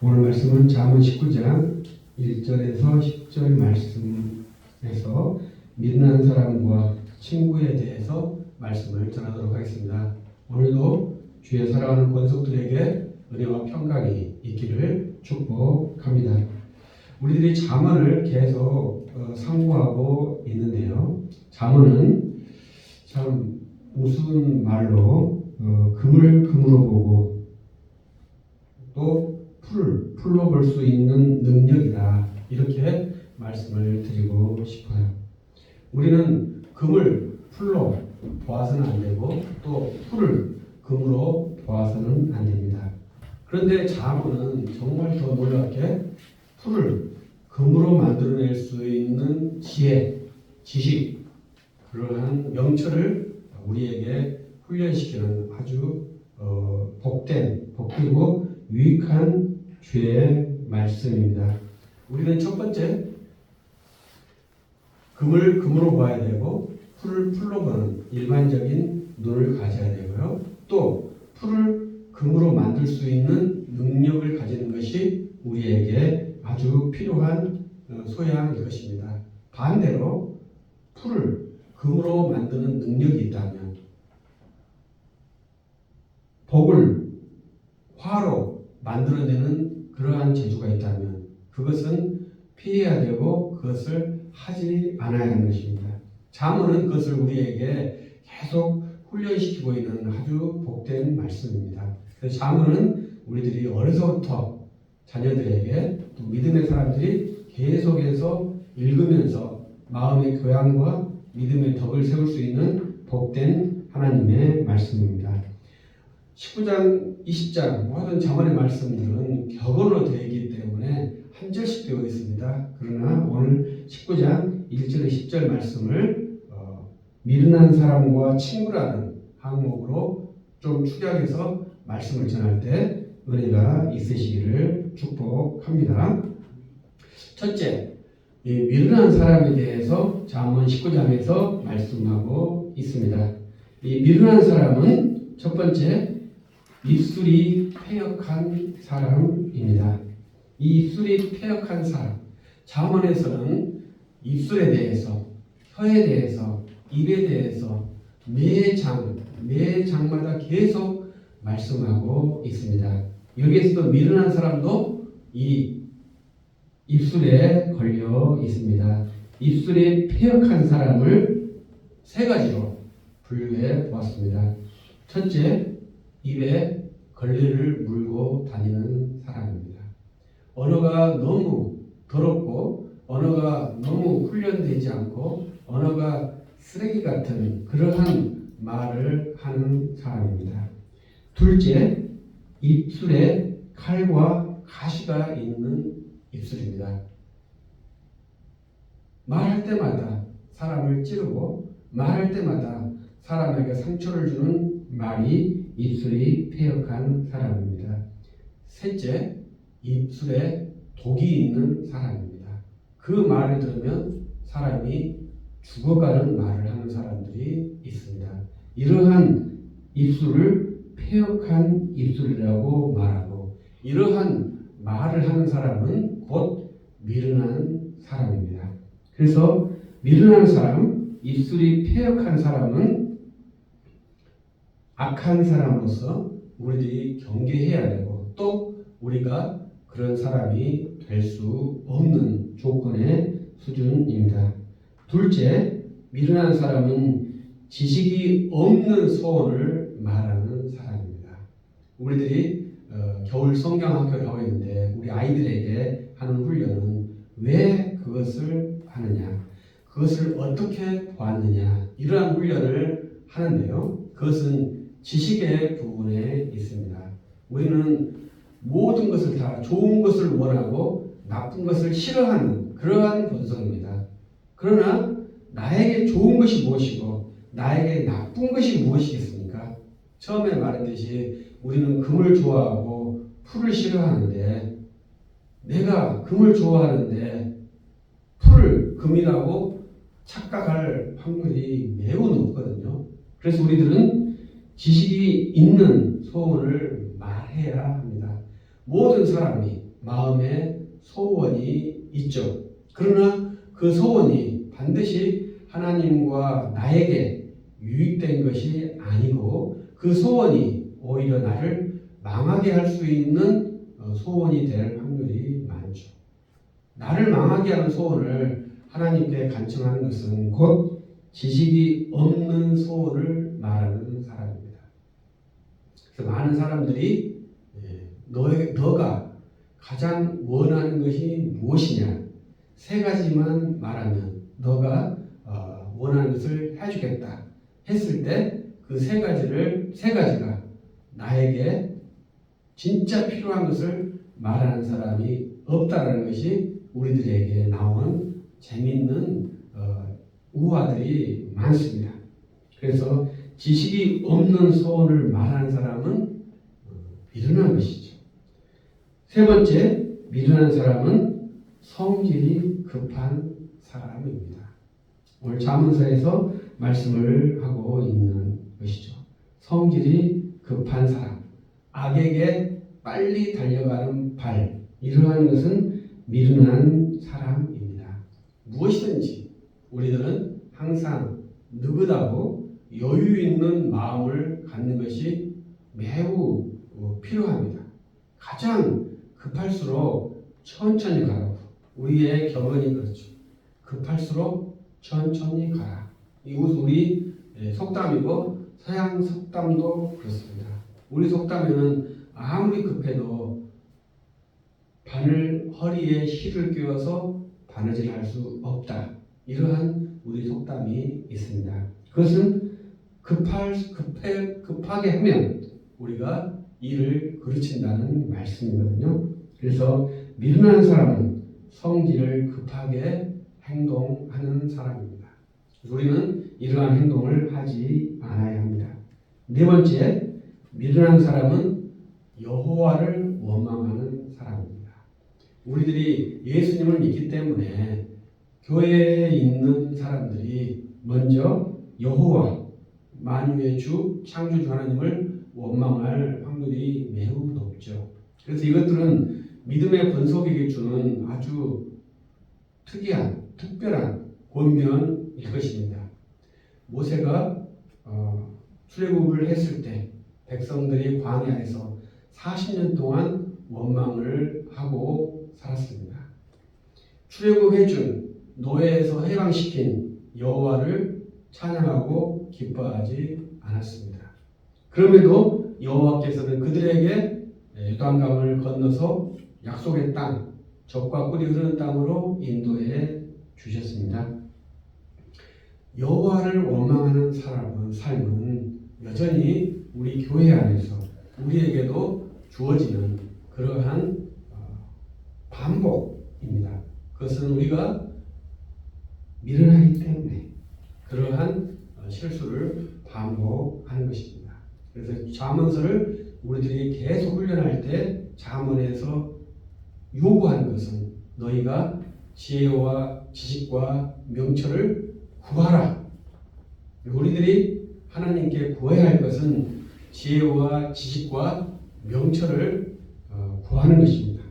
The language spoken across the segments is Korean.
오늘 말씀은 잠언 19장 1절에서 10절 말씀에서 믿는 사람과 친구에 대해서 말씀을 전하도록 하겠습니다. 오늘도 주의 사랑하는 권속들에게 은혜와 평강이 있기를 축복합니다. 우리들이 잠언을 계속 어, 상고하고 있는데요. 잠언은 참 우스운 말로 어, 금을 금으로 보고 또 풀, 풀로 볼수 있는 능력이다. 이렇게 말씀을 드리고 싶어요. 우리는 금을 풀로 보아서는 안 되고 또 풀을 금으로 보아서는 안 됩니다. 그런데 자문은 정말 더 놀랍게 풀을 금으로 만들어낼 수 있는 지혜, 지식, 그러한 명철을 우리에게 훈련시키는 아주 어, 복된, 복되고 유익한 주의 말씀입니다. 우리는 첫 번째 금을 금으로 봐야 되고 풀을 풀로 보는 일반적인 눈을 가져야 되고요. 또 풀을 금으로 만들 수 있는 능력을 가지는 것이 우리에게 아주 필요한 어, 소양일 것입니다. 반대로 풀을 금으로 만드는 능력이 있다면 복을 화로 만들어내는 그러한 재주가 있다면 그것은 피해야 되고 그것을 하지 않아야 하는 것입니다. 자문은 그것을 우리에게 계속 훈련시키고 있는 아주 복된 말씀입니다. 그래서 자문은 우리들이 어려서부터 자녀들에게 또 믿음의 사람들이 계속해서 읽으면서 마음의 교양과 믿음의 덕을 세울 수 있는 복된 하나님의 말씀입니다. 19장, 20장 모든 자문의 말씀들은 격언으로 되어 있기 때문에 한 절씩 되어 있습니다. 그러나 오늘 19장 1절, 10절 말씀을 어, 미련한 사람과 친구라는 항목으로 좀 축약해서 말씀을 전할 때 은혜가 있으시기를 축복합니다. 첫째, 이 미련한 사람에 대해서 잠언 19장에서 말씀하고 있습니다. 이 미련한 사람은 첫 번째 입술이 패역한 사람입니다. 이 입술이 패역한 사람. 잠언에서는 입술에 대해서, 혀에 대해서, 입에 대해서 매 장, 매 장마다 계속 말씀하고 있습니다. 여기에서도 미련한 사람도 이 입술에 걸려 있습니다. 입술에 폐역한 사람을 세 가지로 분류해 보았습니다. 첫째, 입에 걸레를 물고 다니는 사람입니다. 언어가 너무 더럽고 언어가 너무 훈련되지 않고 언어가 쓰레기 같은 그러한 말을 하는 사람입니다. 둘째, 입술에 칼과 가시가 있는 입술입니다. 말할 때마다 사람을 찌르고 말할 때마다 사람에게 상처를 주는 말이 입술이 폐역한 사람입니다. 셋째, 입술에 독이 있는 사람입니다. 그 말을 들으면 사람이 죽어가는 말을 하는 사람들이 있습니다. 이러한 입술을 폐역한 입술이라고 말하고 이러한 말을 하는 사람은 곧 미련한 사람입니다. 그래서 미련한 사람, 입술이 폐역한 사람은 악한 사람으로서 우리들이 경계해야 되고 또 우리가 그런 사람이 될 수 없는 조건의 수준입니다. 둘째, 미련한 사람은 지식이 없는 소원을 말하는 사람입니다. 우리들이 어, 겨울 성경 학교를 하고 있는데 우리 아이들에게 하는 훈련은 왜 그것을 하느냐, 그것을 어떻게 보았느냐 이러한 훈련을 하는데요. 그것은 지식의 부분에 있습니다. 우리는 모든 것을 다 좋은 것을 원하고 나쁜 것을 싫어하는 그러한 본성입니다. 그러나 나에게 좋은 것이 무엇이고 나에게 나쁜 것이 무엇이겠습니까? 처음에 말했듯이 우리는 금을 좋아하고 풀을 싫어하는데 내가 금을 좋아하는데 풀을 금이라고 착각할 확률이 매우 높거든요. 그래서 우리들은 지식이 있는 소원을 말해야 합니다. 모든 사람이 마음에 소원이 있죠. 그러나 그 소원이 반드시 하나님과 나에게 유익된 것이 아니고 그 소원이 오히려 나를 망하게 할 수 있는 어, 소원이 될 확률이 많죠. 나를 망하게 하는 소원을 하나님께 간청하는 것은 곧 지식이 없는 소원을 말하는 사람입니다. 그래서 많은 사람들이 예, 너의 너가 가장 원하는 것이 무엇이냐 세 가지만 말하면 너가 어, 원하는 것을 해주겠다 했을 때 그 세 가지를 세 가지가 나에게 진짜 필요한 것을 말하는 사람이 없다라는 것이 우리들에게 나온 재밌는 어, 우화들이 많습니다. 그래서 지식이 없는 소원을 말하는 사람은 어, 미련한 것이죠. 세 번째, 미련한 사람은 성질이 급한 사람입니다. 오늘 자문서에서 말씀을 하고 있는 것이죠. 성질이 급한 사람, 악에게 빨리 달려가는 발, 이러한 것은 미련한 사람입니다. 무엇이든지 우리들은 항상 느긋하고 여유 있는 마음을 갖는 것이 매우 어, 필요합니다. 가장 급할수록 천천히 가라고. 우리의 격언이 그렇죠. 급할수록 천천히 가라. 이것은 우리 예, 속담이고 서양 속담도 그렇습니다. 우리 속담에는 아무리 급해도 바늘 허리에 실을 끼워서 바느질 할수 없다. 이러한 우리 속담이 있습니다. 그것은 급할 급해 급하게 하면 우리가 일을 그르친다는 말씀이거든요. 그래서 미련한 사람은 성질을 급하게 행동하는 사람입니다. 우리는 이러한 행동을 하지 않아야 합니다. 네 번째, 미련한 사람은 여호와를 원망하는 사람입니다. 우리들이 예수님을 믿기 때문에 교회에 있는 사람들이 먼저 여호와 만유의 주 창조주 하나님을 원망할 확률이 매우 높죠. 그래서 이것들은 믿음의 권속에게 주는 아주 특이한 특별한 권면일 것입니다. 모세가 어, 출애굽을 했을 때 백성들이 광야에서 40년 동안 원망을 하고 살았습니다. 출애굽해준 노예에서 해방시킨 여호와를 찬양하고 기뻐하지 않았습니다. 그럼에도 여호와께서는 그들에게 요단강을 건너서 약속의 땅, 적과 꿀이 흐르는 땅으로 인도해 주셨습니다. 여호와를 원망하는 사람은 삶은 여전히 우리 교회 안에서 우리에게도 주어지는 그러한 어, 반복입니다. 그것은 우리가 미련하기 때문에 그러한 어, 실수를 반복하는 것입니다. 그래서 자문서를 우리들이 계속 훈련할 때 자문에서 요구하는 것은 너희가 지혜와 지식과 명철을 구하라. 우리들이 하나님께 구해야 할 것은 지혜와 지식과 명철을 어, 구하는 것입니다.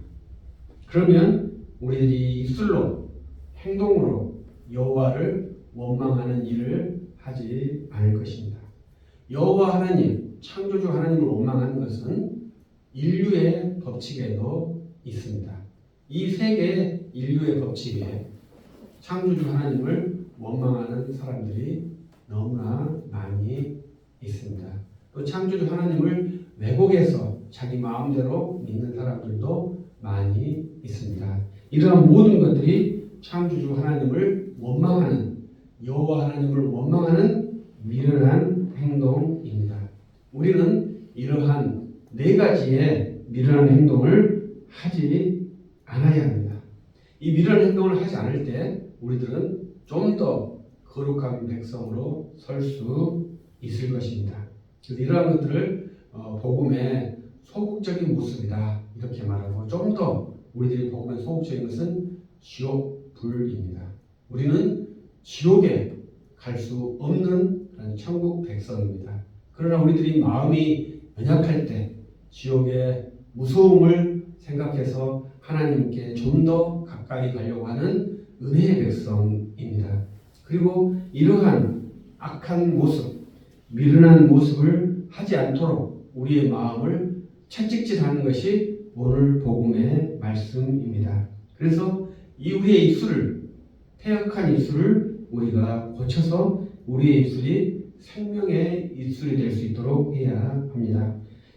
그러면 우리들이 입술로 행동으로 여호와를 원망하는 일을 하지 않을 것입니다. 여호와 하나님, 창조주 하나님을 원망하는 것은 인류의 법칙에도 있습니다. 이 세계 인류의 법칙에 창조주 하나님을 원망하는 사람들이 너무나 많이 있습니다. 또 창조주 하나님을 왜곡해서 자기 마음대로 믿는 사람들도 많이 있습니다. 이러한 모든 것들이 창조주 하나님을 원망하는 여호와 하나님을 원망하는 미련한 행동입니다. 우리는 이러한 네 가지의 미련한 행동을 하지 않아야 합니다. 이 미련한 행동을 하지 않을 때 우리들은 좀 더 거룩한 백성으로 설 수 있을 것입니다. 그래서 이러한 것들을 어, 복음의 소극적인 모습이다 이렇게 말하고 좀 더 우리들이 복음의 소극적인 것은 지옥 불입니다. 우리는 지옥에 갈 수 없는 그런 천국 백성입니다. 그러나 우리들이 마음이 연약할 때 지옥에 무서움을 생각해서 하나님께 좀 더 가까이 가려고 하는 은혜의 백성입니다. 그리고 이러한 악한 모습, 미련한 모습을 하지 않도록 우리의 마음을 채찍질하는 것이 오늘 복음의 말씀입니다. 그래서 이 우리의 입술을 패역한 입술을 우리가 고쳐서 우리의 입술이 생명의 입술이 될 수 있도록 해야 합니다.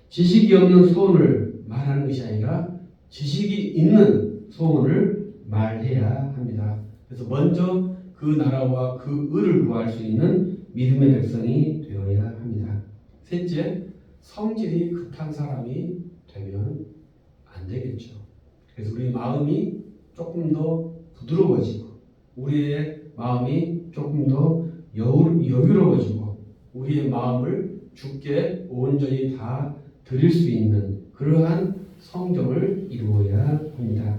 지식이 없는 소원을 말하는 것이 아니라 지식이 있는 소원을 말해야 합니다. 그래서 먼저 그 나라와 그 의를 구할 수 있는 믿음의 백성이 되어야 합니다. 셋째, 성질이 급한 사람이 되면 안 되겠죠. 그래서 우리 마음이 조금 더 부드러워지고 우리의 마음이 조금 더 여유, 여유로워지고 우리의 마음을 주께 온전히 다 드릴 수 있는 그러한 성경을 이루어야 합니다.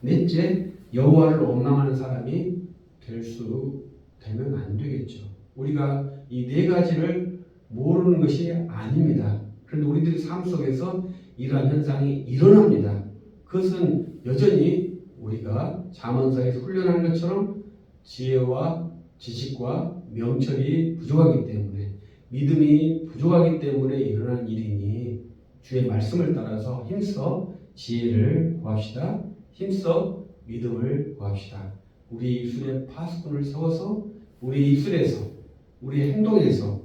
넷째, 여호와를 원망하는 사람이 될 수 되면 안 되겠죠. 우리가 이 네 가지를 모르는 것이 아닙니다. 그런데 우리들의 삶 속에서 이러한 현상이 일어납니다. 그것은 여전히 우리가 자문사에서 훈련한 것처럼 지혜와 지식과 명철이 부족하기 때문에 믿음이 부족하기 때문에 일어난 일이니 주의 말씀을 따라서 힘써 지혜를 구합시다. 힘써 믿음을 구합시다. 우리 입술에 파수꾼을 세워서 우리 입술에서 우리 행동에서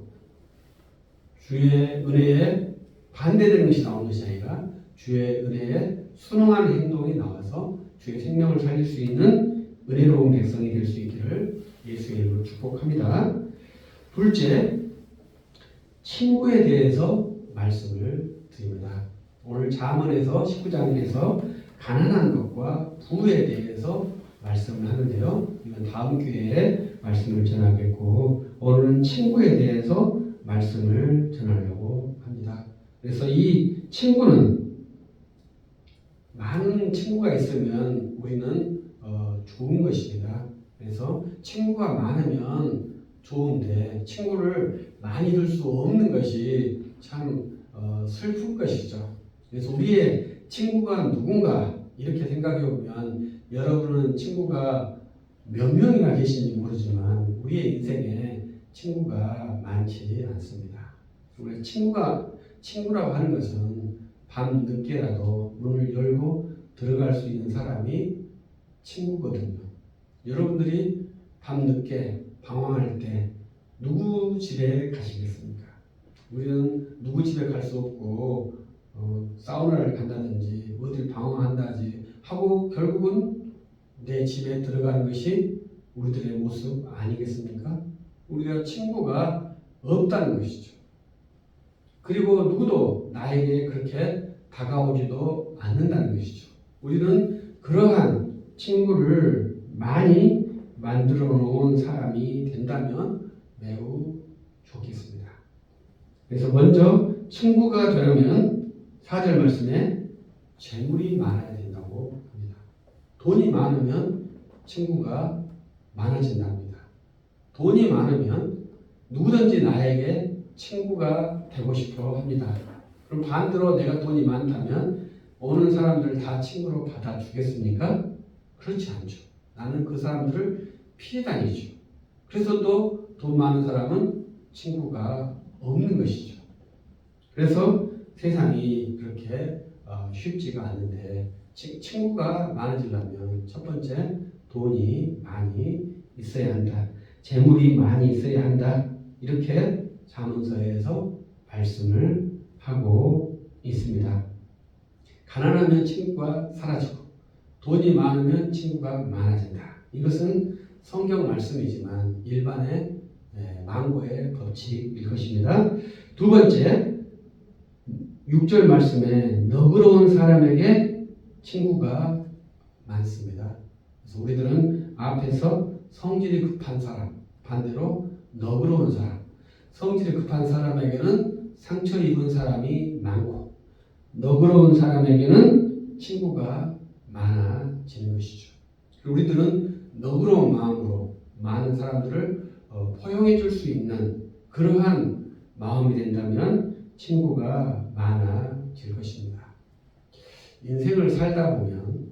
주의 은혜에 반대되는 것이 나오는 것이 아니라 주의 은혜에 순응하는 행동이 나와서 주의 생명을 살릴 수 있는 은혜로운 백성이 될 수 있기를 예수의 이름으로 축복합니다. 둘째, 친구에 대해서 말씀을 드립니다. 오늘 자문에서 19장에서 가난한 것과 부에 대해서 말씀을 하는데요. 이건 다음 기회에 말씀을 전하겠고 오늘은 친구에 대해서 말씀을 전하려고 합니다. 그래서 이 친구는 많은 친구가 있으면 우리는 어, 좋은 것입니다. 그래서 친구가 많으면 좋은데 친구를 많이 둘 수 없는 것이 참 어, 슬픈 것이죠. 그래서 우리의 친구가 누군가 이렇게 생각해 보면 여러분은 친구가 몇 명이나 계신지 모르지만 우리의 인생에 친구가 많지 않습니다. 우리 친구가 친구라고 하는 것은 밤 늦게라도 문을 열고 들어갈 수 있는 사람이 친구거든요. 여러분들이 밤 늦게 방황할 때 누구 집에 가시겠습니까? 우리는 누구 집에 갈 수 없고 어, 사우나를 간다든지 어딜 방황한다지 하고 결국은 내 집에 들어가는 것이 우리들의 모습 아니겠습니까? 우리가 친구가 없다는 것이죠. 그리고 누구도 나에게 그렇게 다가오지도 않는다는 것이죠. 우리는 그러한 친구를 많이 만들어 놓은 사람이 된다면 매우 좋겠습니다. 그래서 먼저 친구가 되려면 4절 말씀에 재물이 많아야 된다고 합니다. 돈이 많으면 친구가 많아진답니다. 돈이 많으면 누구든지 나에게 친구가 되고 싶어 합니다. 그럼 반대로 내가 돈이 많다면 오는 사람들 다 친구로 받아주겠습니까? 그렇지 않죠. 나는 그 사람들을 피해 다니죠. 그래서 또 돈 많은 사람은 친구가 없는 것이죠. 그래서 세상이 그렇게 어, 쉽지가 않은데 친구가 많아지려면 첫 번째 돈이 많이 있어야 한다. 재물이 많이 있어야 한다. 이렇게 자문서에서 말씀을 하고 있습니다. 가난하면 친구가 사라지고 돈이 많으면 친구가 많아진다. 이것은 성경 말씀이지만 일반의 네, 망고의 법칙일 것입니다. 두 번째, 6절 말씀에 너그러운 사람에게 친구가 많습니다. 그래서 우리들은 앞에서 성질이 급한 사람, 반대로 너그러운 사람, 성질이 급한 사람에게는 상처 입은 사람이 많고, 너그러운 사람에게는 친구가 많아지는 것이죠. 우리들은 너그러운 마음으로 많은 사람들을 어, 포용해 줄 수 있는 그러한 마음이 된다면 친구가 많아질 것입니다. 인생을 살다 보면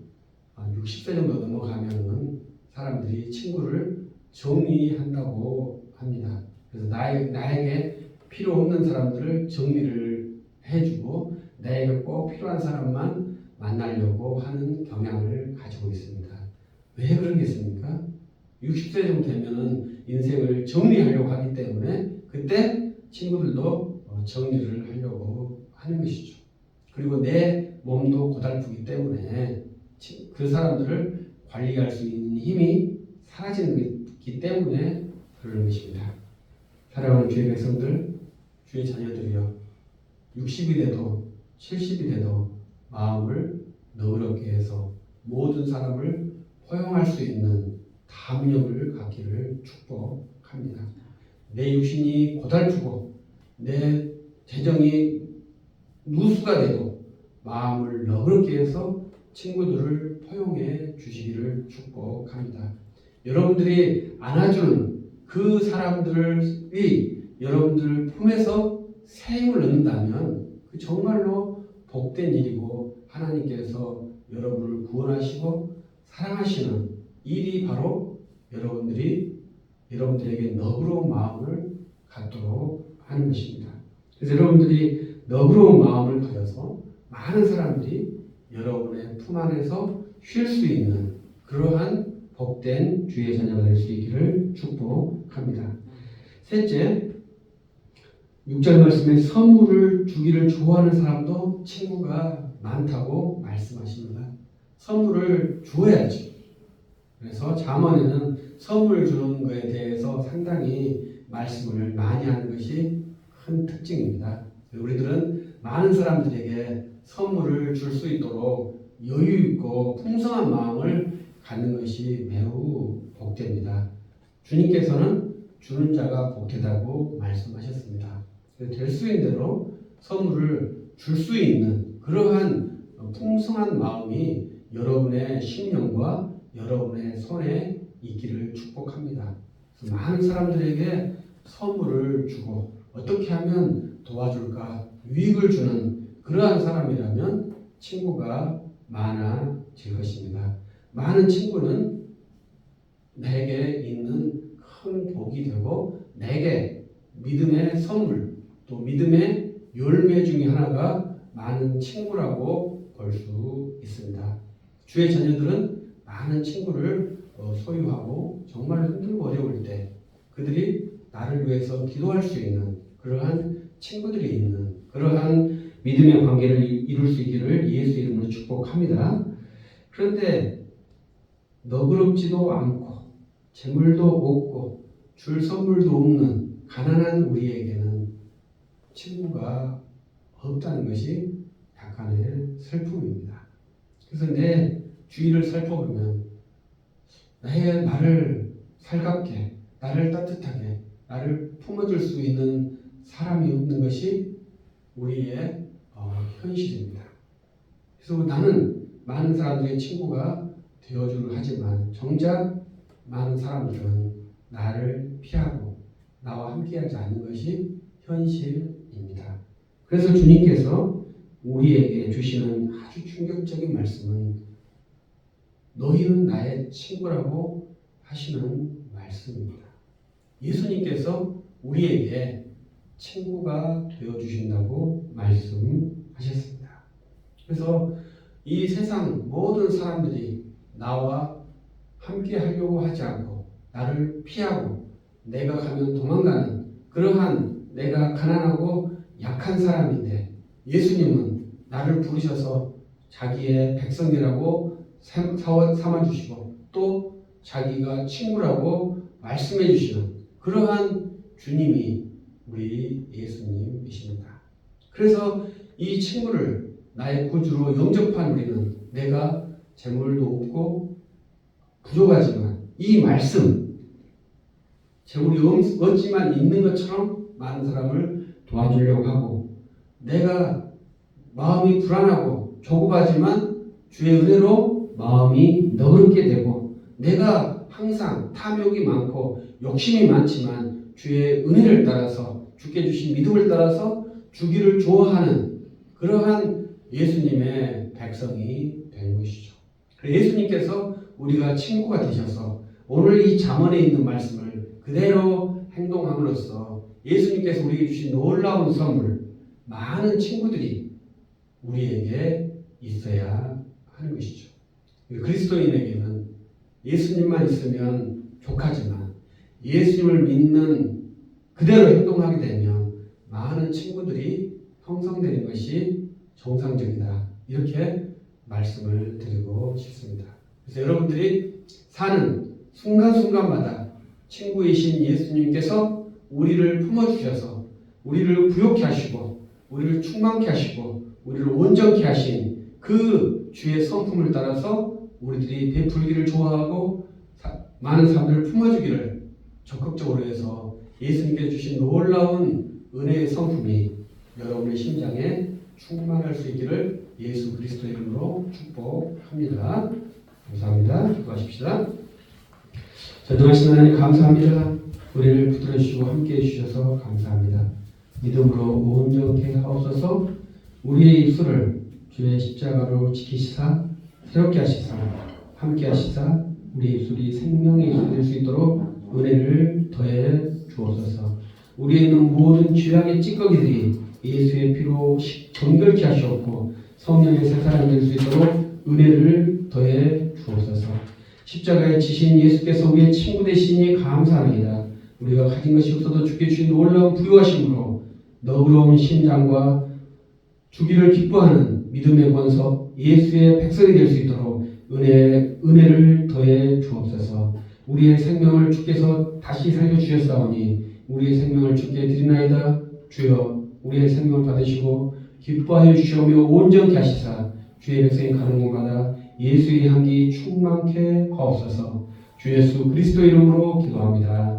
60세 정도 넘어가면은 사람들이 친구를 정리한다고 합니다. 그래서 나에, 나에게 필요 없는 사람들을 정리를 해주고 나에게 꼭 필요한 사람만 만나려고 하는 경향을 가지고 있습니다. 왜 그러겠습니까? 60세 정도 되면은 인생을 정리하려고 하기 때문에 그때 친구들도 어, 정리를 하려고 하는 것이죠. 그리고 내 몸도 고달프기 때문에 치- 그 사람들을 관리할 수 있는 힘이 사라지는 것이기 때문에 그러는 것입니다. 사랑하는 주의 백성들, 주의 자녀들이여 60이 돼도 70이 돼도 마음을 너그럽게 해서 모든 사람을 포용할 수 있는 담력을 갖기를 축복합니다. 내 육신이 고달프고 내 재정이 누수가 돼도 마음을 너그럽게 해서 친구들을 포용해 주시기를 축복합니다. 여러분들이 안아주는 그 사람들이 여러분들 품에서 새 힘을 얻는다면 그 정말로 복된 일이고 하나님께서 여러분을 구원하시고 사랑하시는 일이 바로 여러분들이 여러분들에게 너그러운 마음을 갖도록 하는 것입니다. 그래서 여러분들이 너그러운 마음을 가져서 많은 사람들이 여러분의 품 안에서 쉴 수 있는 그러한 복된 주의 자녀가 될 수 있기를 축복합니다. 셋째, 6절 말씀에 선물을 주기를 좋아하는 사람도 친구가 많다고 말씀하십니다. 선물을 주어야지. 그래서 잠언에는 선물 주는 것에 대해서 상당히 말씀을 많이 하는 것이 큰 특징입니다. 우리들은 많은 사람들에게 선물을 줄 수 있도록 여유 있고 풍성한 마음을 갖는 것이 매우 복됩니다. 주님께서는 주는 자가 복되다고 말씀하셨습니다. 될 수 있는 대로 선물을 줄 수 있는 그러한 풍성한 마음이 여러분의 심령과 여러분의 손에 있기를 축복합니다. 많은 사람들에게 선물을 주고 어떻게 하면 도와줄까 유익을 주는 그러한 사람이라면 친구가 많아질 것입니다. 많은 친구는 내게 있는 큰 복이 되고 내게 믿음의 선물 또 믿음의 열매 중에 하나가 많은 친구라고 볼 수 있습니다. 주의 자녀들은 많은 친구를 어, 소유하고 정말 힘들고 어려울 때 그들이 나를 위해서 기도할 수 있는 그러한 친구들이 있는 그러한 믿음의 관계를 이- 이룰 수 있기를 예수 이름으로 축복합니다. 그런데 너그럽지도 않고 재물도 없고 줄 선물도 없는 가난한 우리에게는 친구가 없다는 것이 약간의 슬픔입니다. 그래서 내 주위를 살펴보면 나의 나를 살갑게 나를 따뜻하게 나를 품어줄 수 있는 사람이 없는 것이 우리의 어, 현실입니다. 그래서 나는 많은 사람들의 친구가 되어주려 하지만 정작 많은 사람들은 나를 피하고 나와 함께하지 않는 것이 현실입니다. 그래서 주님께서 우리에게 주시는 아주 충격적인 말씀은 너희는 나의 친구라고 하시는 말씀입니다. 예수님께서 우리에게 친구가 되어 주신다고 말씀하셨습니다. 그래서 이 세상 모든 사람들이 나와 함께 하려고 하지 않고 나를 피하고 내가 가면 도망가는 그러한 내가 가난하고 약한 사람인데 예수님은 나를 부르셔서 자기의 백성이라고 삼아주시고 또 자기가 친구라고 말씀해 주시는 그러한 주님이 우리 예수님이십니다. 그래서 이 친구를 나의 구주로 영접한 우리는 내가 재물도 없고 부족하지만 이 말씀 재물이 없- 없지만 있는 것처럼 많은 사람을 도와주려고 하고 내가 마음이 불안하고 조급하지만 주의 은혜로 마음이 너그럽게 되고 내가 항상 탐욕이 많고 욕심이 많지만 주의 은혜를 따라서 주께 주신 믿음을 따라서 주기를 좋아하는 그러한 예수님의 백성이 된 것이죠. 예수님께서 우리가 친구가 되셔서 오늘 이 잠언에 있는 말씀을 그대로 행동함으로써 예수님께서 우리에게 주신 놀라운 선물, 많은 친구들이 우리에게 있어야 하는 것이죠. 그리스도인에게는 예수님만 있으면 족하지만 예수님을 믿는 그대로 행동하게 되면 많은 친구들이 형성되는 것이 정상적이다. 이렇게 말씀을 드리고 싶습니다. 그래서 여러분들이 사는 순간순간마다 친구이신 예수님께서 우리를 품어주셔서 우리를 부욕케 하시고 우리를 충만케 하시고 우리를 온전케 하신 그 주의 성품을 따라서 우리들이 베풀기를 좋아하고 사- 많은 사람들을 품어주기를 적극적으로 해서 예수님께 주신 놀라운 은혜의 성품이 여러분의 심장에 충만할 수 있기를 예수 그리스도의 이름으로 축복합니다. 감사합니다. 기도하십시다. 전능하신 하나님 감사합니다. 우리를 붙들어 주시고 함께 해 주셔서 감사합니다. 믿음으로 온전케 하옵소서. 우리의 입술을 주의 십자가로 지키시사 새롭게 하시사 함께 하시사 우리 입술이 생명의 입술이 될 수 있도록 은혜를 더해 주옵소서. 우리에 있는 모든 죄악의 찌꺼기들이 예수의 피로 시- 정결케 하시옵고 성령의 새 사람이 될 수 있도록 은혜를 더해 주옵소서. 십자가에 지신 예수께서 우리의 친구 되시니 감사합니다 우리가 가진 것이 없어도 주께 주신 놀라운 부유하심으로 너그러운 심장과 주기를 기뻐하는 믿음의 권석 예수의 백성이 될 수 있도록 은혜 은혜를 더해 주옵소서. 우리의 생명을 주께서 다시 살려 주셨사오니 우리의 생명을 주께 드리나이다. 주여 우리의 생명을 받으시고 기뻐하여 주시오며 온전케 하시사 주의 백성이 가는 곳마다 예수의 향기 충만케 하옵소서. 주 예수 그리스도 이름으로 기도합니다.